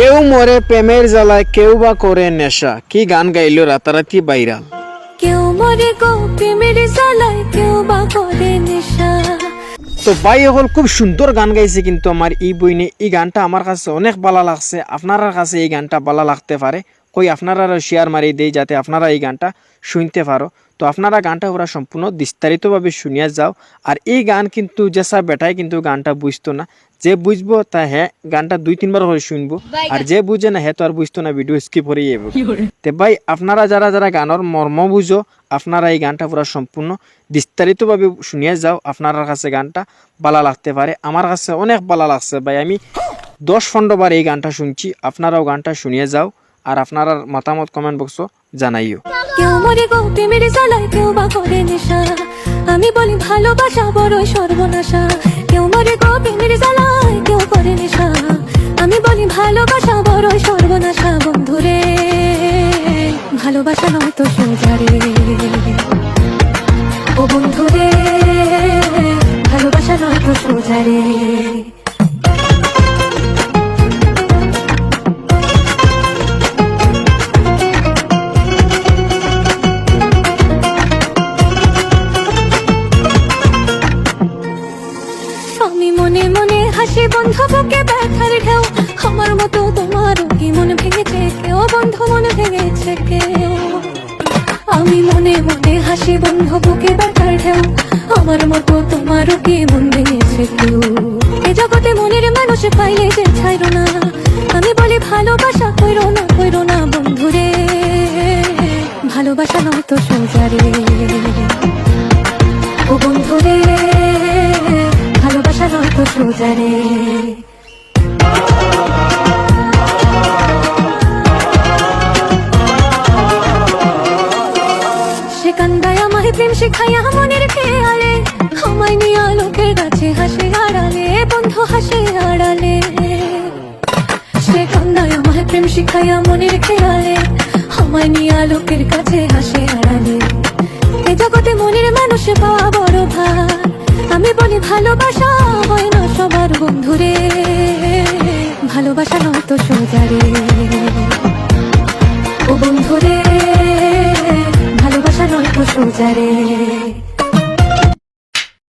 কেউ মরে প্রেমের জ্বালায় কেউ বা করে নেশা। কি গান গাইলো রাতারাতি বাইরাল কেউ মরে গো প্রেমের জ্বালায় কেউ বা করে নেশা। তো ভাই হল খুব সুন্দর গান গাইছে কিন্তু আমার এই বইনে। এই গানটা আমার কাছে অনেক ভালো লাগছে। আপনার কাছে এই গানটা ভালো লাগতে পারে? কই আপনারা শেয়ার মারিয়ে দেই যাতে আপনারা এই গানটা শুনতে পারো। তো আপনারা গানটা ওরা সম্পূর্ণ বিস্তারিতভাবে শুনিয়া যাও। আর এই গান কিন্তু যেসা বেটাই কিন্তু গানটা বুঝতো না। যে বুঝব তা হ্যাঁ গানটা দুই তিনবার করে শুনব। আর যে বুঝে না হ্যাঁ তো আর বুঝতো না ভিডিও স্কিপ হয়ে যাব তে ভাই আপনারা যারা যারা গানের মর্ম বুঝো আপনারা এই গানটা পুরো সম্পূর্ণ বিস্তারিতভাবে শুনিয়ে যাও। আপনার কাছে গানটা ভালো লাগতে পারে। আমার কাছে অনেক ভালো লাগছে ভাই। আমি দশ পনেরো বার এই গানটা শুনছি। আপনারাও গানটা শুনিয়ে যাও। আর আপনারা মতামত কমেন্ট বক্স জানাইও। মরে বা আমি বলি ভালোবাসা বড়ই সর্বনাশা। কেউ মরে গো প্রেমের জ্বালায়, কেউ করে নেশা। আমি বলি ভালোবাসা বড়ই সর্বনাশা, বন্ধুরে। ভালোবাসা নয় তো সোজারে ও বন্ধুরে, ভালোবাসা নয় তো সোজারে আমি মনে মনে হাসি বন্ধ, বুকে ব্যথার ঢেউ। আমার মতো তোমারও কি মন ভেঙেছে কেউ, বন্ধ মন ভেঙেছে কেউ। আমি মনে মনে হাসি বন্ধ, বুকে ব্যথার ঢেউ। আমার মতো তোমারও কি মন ভেঙেছে কেউ। এ জগতে মনের মানুষ পাইলে যে ছাইরো না। আমি বলি ভালোবাসা কইরো না কইরো না বন্ধুরে ভালোবাসা নয় তো সোজারে ও বন্ধুরে সোজারে সে কান্দায় আমায় প্রেম শেখাইয়া শিখাইয়া লোকের কাছে আড়ালে। এ জগতে মনের মানুষ পাওয়া বড় আমি বলি ভালোবাসা হয় না সবার বন্ধুরে ভালোবাসা নয় তো সোজারে ও বন্ধুরে ভালোবাসা নয় তো সোজারে